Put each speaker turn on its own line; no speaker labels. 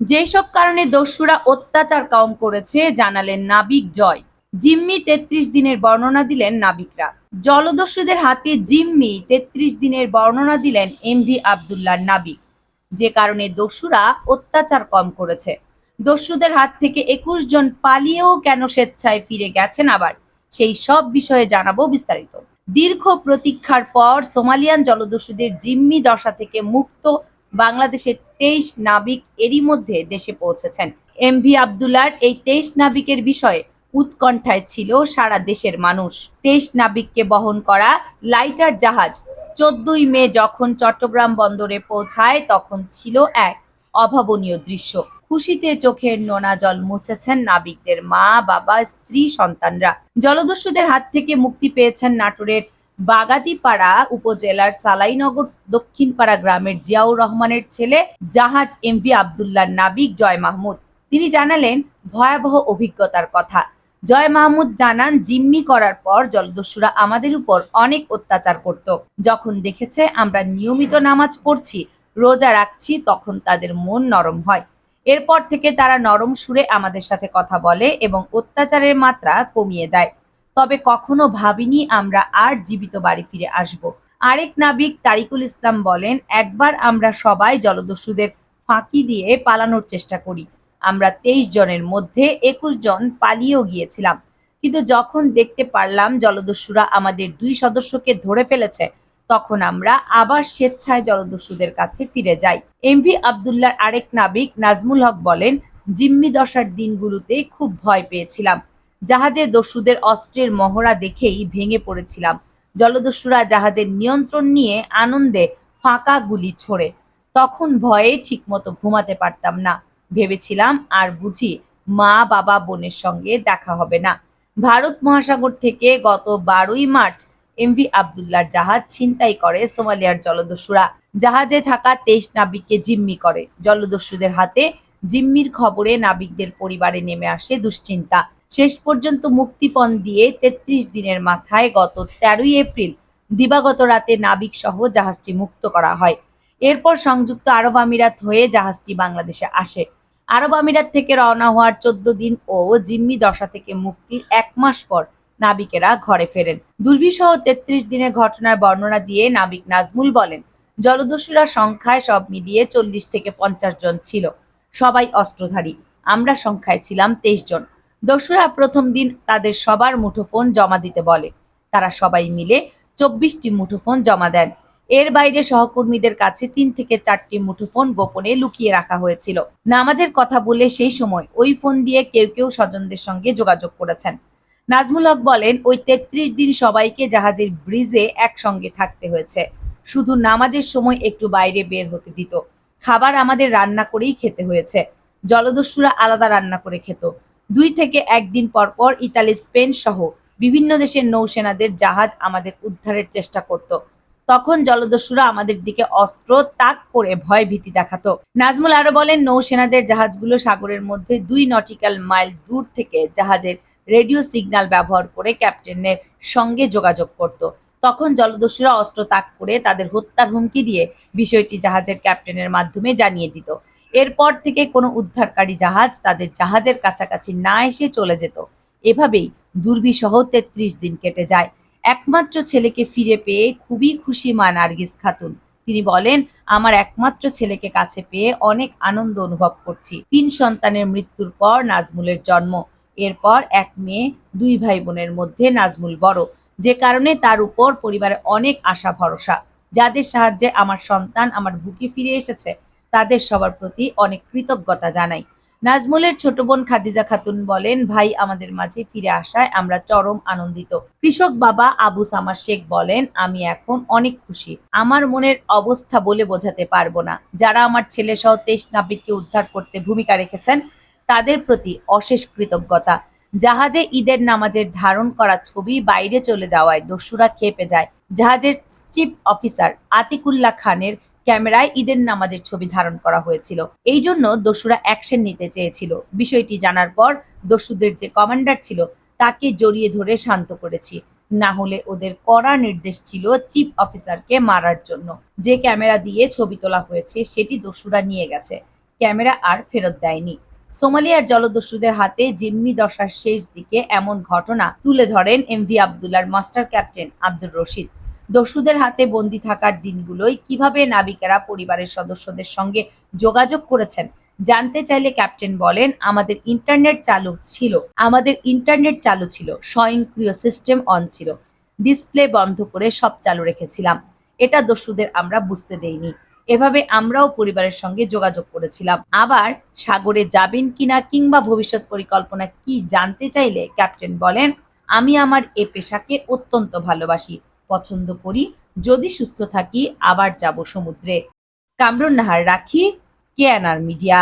যেসব কারণে দস্যুরা অত্যাচার কম করেছে, জানালেন নাবিক জয়। জিম্মি তেত্রিশ দিনের বর্ণনা দিলেন নাবিকরা। জলদস্যুদের হাতে জিম্মি তেত্রিশ দিনের বর্ণনা দিলেন এমভি আবদুল্লাহ নাবিক। যে কারণে দস্যুরা অত্যাচার কম করেছে। দস্যুদের হাত থেকে একুশ জন পালিয়েও কেন স্বেচ্ছায় ফিরে গেছেন আবার? সেই সব বিষয়ে জানাব বিস্তারিত। দীর্ঘ প্রতীক্ষার পর সোমালিয়ান জলদস্যুদের জিম্মি দশা থেকে মুক্ত বাংলাদেশের তেইশ নাবিক এরই মধ্যে দেশে পৌঁছেছেন। এমভি আবদুল্লার এই তেইশ নাবিকের বিষয়ে উৎকণ্ঠায় ছিল সারা দেশের মানুষ। তেইশ নাবিককে বহন করা লাইটার জাহাজ চোদ্দই মে যখন চট্টগ্রাম বন্দরে পৌঁছায়, তখন ছিল এক অভাবনীয় দৃশ্য। খুশিতে চোখের নোনা জল মুছেছেন নাবিকদের মা, বাবা, স্ত্রী, সন্তানরা। জলদস্যুদের হাত থেকে মুক্তি পেয়েছেন নাটোরের বাগাতিপাড়া উপজেলার সালাইনগর দক্ষিণপাড়া গ্রামের জিয়াউর রহমানের ছেলে জাহাজ এমভি আবদুল্লাহ নাবিক জয় মাহমুদ। তিনি জানালেন, ভয়াবহ অভিজ্ঞতার কথা। জয় মাহমুদ জানান, জিম্মি করার পর জলদস্যুরা আমাদের উপর অনেক অত্যাচার করত। যখন দেখেছে আমরা নিয়মিত নামাজ পড়ছি, রোজা রাখছি, তখন তাদের মন নরম হয়। এরপর থেকে তারা নরম সুরে আমাদের সাথে কথা বলে এবং অত্যাচারের মাত্রা কমিয়ে দেয়। তবে কখনো ভাবিনি আমরা আর জীবিত বাড়ি ফিরে আসব। আরেক নাবিক তারিকুল ইসলাম বলেন, একবার আমরা সবাই জলদস্যুদের ফাঁকি দিয়ে পালানোর চেষ্টা করি। আমরা তেইশ জনের মধ্যে একুশ জন পালিয়েও গিয়েছিলাম। কিন্তু যখন দেখতে পারলাম জলদস্যুরা আমাদের দুই সদস্যকে ধরে ফেলেছে, তখন আমরা আবার স্বেচ্ছায় জলদস্যুদের কাছে ফিরে যাই। এমভি আবদুল্লার আরেক নাবিক নাজমুল হক বলেন, জিম্মি দশার দিনগুলোতে খুব ভয় পেয়েছিলাম। জাহাজে দস্যুদের অস্ত্রের মহড়া দেখেই ভেঙে পড়েছিলাম। জলদস্যুরা জাহাজের নিয়ন্ত্রণ নিয়ে আনন্দে ফাঁকা গুলি ছোড়ে। তখন ভয়ে ঠিকমতো ঘুমাতে পারতাম না। ভেবেছিলাম, আর বুঝি মা বাবা বোনের সঙ্গে দেখা হবে না। ভারত মহাসাগর থেকে গত বারোই মার্চ এমভি আবদুল্লার জাহাজ ছিনতাই করে সোমালিয়ার জলদস্যুরা। জাহাজে থাকা তেইশ নাবিককে জিম্মি করে। জলদস্যুদের হাতে জিম্মির খবরে নাবিকদের পরিবারে নেমে আসে দুশ্চিন্তা। শেষ পর্যন্ত মুক্তিপণ দিয়ে তেত্রিশ দিনের মাথায় গত তেরোই এপ্রিল দিবাগত রাতে নাবিক সহ জাহাজটি মুক্ত করা হয়। এরপর সংযুক্ত আরব আমিরাত হয়ে জাহাজটি বাংলাদেশে আসে। আরব আমিরাত থেকে রওনা হওয়ার চোদ্দ দিন ও জিম্মি দশা থেকে মুক্তির এক মাস পর নাবিকেরা ঘরে ফেরেন। দুর্বিসহ তেত্রিশ দিনের ঘটনার বর্ণনা দিয়ে নাবিক নাজমুল বলেন, জলদস্যুরা সংখ্যায় সব মিলিয়ে চল্লিশ থেকে পঞ্চাশ জন ছিল। সবাই অস্ত্রধারী। আমরা সংখ্যায় ছিলাম তেইশ জন। দস্যুরা প্রথম দিন তাদের সবার মুঠোফোন জমা দিতে বলে। তারা সবাই মিলে চব্বিশটি মুঠোফোন জমা দেন। এর বাইরে সহকর্মীদের কাছে তিন থেকে চারটি মুঠোফোন গোপনে লুকিয়ে রাখা হয়েছিল। নামাজের কথা বলে সেই সময় ওই ফোন দিয়ে কেউ কেউ স্বজনদের সঙ্গে যোগাযোগ করেছেন। নাজমুল হক বলেন, ওই তেত্রিশ দিন সবাইকে জাহাজের ব্রিজে একসঙ্গে থাকতে হয়েছে। শুধু নামাজের সময় একটু বাইরে বের হতে দিত। খাবার আমাদের রান্না করেই খেতে হয়েছে। জলদস্যুরা আলাদা রান্না করে খেত। দুই থেকে একদিন পর পর ইতালি, স্পেন সহ বিভিন্ন দেশের নৌসেনাদের জাহাজ আমাদের উদ্ধারের চেষ্টা করত। তখন জলদস্যুরা আমাদের দিকে অস্ত্র তাক করে ভয় ভীতি দেখাতো। নাজমুল আরও বলেন, নৌসেনাদের জাহাজগুলো সাগরের মধ্যে দুই নটিক্যাল মাইল দূর থেকে জাহাজের রেডিও সিগন্যাল ব্যবহার করে ক্যাপ্টেনের সঙ্গে যোগাযোগ করত। তখন জলদস্যুরা অস্ত্র তাক করে তাদের হত্যার হুমকি দিয়ে বিষয়টি জাহাজের ক্যাপ্টেনের মাধ্যমে জানিয়ে দিত। এরপর থেকে কোনো উদ্ধারকারী জাহাজ তাদের জাহাজের কাছাকাছি না এসে চলে যেত। এভাবেই দুর্বিসহ তেত্রিশ দিন কেটে যায়। একমাত্র ছেলেকে ফিরে পেয়ে খুবই খুশি মা নার্গিস খাতুন। তিনি বলেন, আমার একমাত্র ছেলেকে কাছে পেয়ে অনেক আনন্দ অনুভব করছি। তিন সন্তানের মৃত্যুর পর নাজমুলের জন্ম। এরপর এক মেয়ে, দুই ভাই বোনের মধ্যে নাজমুল বড়। যে কারণে তার উপর পরিবারে অনেক আশা ভরসা। যাদের সাহায্যে আমার সন্তান আমার বুকে ফিরে এসেছে তাদের সবার প্রতি অনেক কৃতজ্ঞতা জানাই। নাজমুলের ছোট বোন খাদিজা খাতুন বলেন, ভাই, আমাদের মাঝে ফিরে আসায় আমরা চরম আনন্দিত। কৃষক বাবা আবু সামার শেখ বলেন, আমি এখন অনেক খুশি। আমার মনের অবস্থা বলে বোঝাতে পারব না। যারা আমার ছেলে সহ তেইশ নাবিককে উদ্ধার করতে ভূমিকা রেখেছেন, তাদের প্রতি অশেষ কৃতজ্ঞতা। জাহাজে ঈদের নামাজের ধারণ করা ছবি বাইরে চলে যাওয়ায় দস্যুরা খেপে যায়। জাহাজের চিফ অফিসার আতিকুল্লাহ খানের ক্যামেরায় ঈদের নামাজের ছবি ধারণ করা হয়েছিল। এই জন্য দস্যুরা অ্যাকশন নিতে চেয়েছিল। বিষয়টি জানার পর দস্যুদের যে কমান্ডার ছিল, তাকে জড়িয়ে ধরে শান্ত করেছি। না হলে ওদের কড়া নির্দেশ ছিল চিফ অফিসারকে মারার জন্য। যে ক্যামেরা দিয়ে ছবি তোলা হয়েছে, সেটি দস্যুরা নিয়ে গেছে। ক্যামেরা আর ফেরত দেয়নি। সোমালিয়ার জলদস্যুদের হাতে জিম্মি দশার শেষ দিকে এমন ঘটনা তুলে ধরেন এমভি আবদুল্লার মাস্টার ক্যাপ্টেন আব্দুর রশিদ। দস্যুদের হাতে বন্দি থাকার দিনগুলোই কীভাবে নাবিকেরা পরিবারের সদস্যদের সঙ্গে যোগাযোগ করেছেন, জানতে চাইলে ক্যাপ্টেন বলেন, আমাদের ইন্টারনেট চালু ছিল, আমাদের ইন্টারনেট চালু ছিল, স্বয়ংক্রিয় সিস্টেম অন ছিল, ডিসপ্লে বন্ধ করে সব চালু রেখেছিলাম, এটা দস্যুদের আমরা বুঝতে দেইনি, এভাবে আমরাও পরিবারের সঙ্গে যোগাযোগ করেছিলাম, আবার সাগরে যাবেন কিনা কিংবা ভবিষ্যৎ পরিকল্পনা কি জানতে চাইলে ক্যাপ্টেন বলেন, আমি আমার এ পেশাকে অত্যন্ত ভালোবাসি পছন্দ করি। যদি সুস্থ থাকি আবার যাব সমুদ্রে। কামরুন নাহার রাখি কেয়ানার মিডিয়া।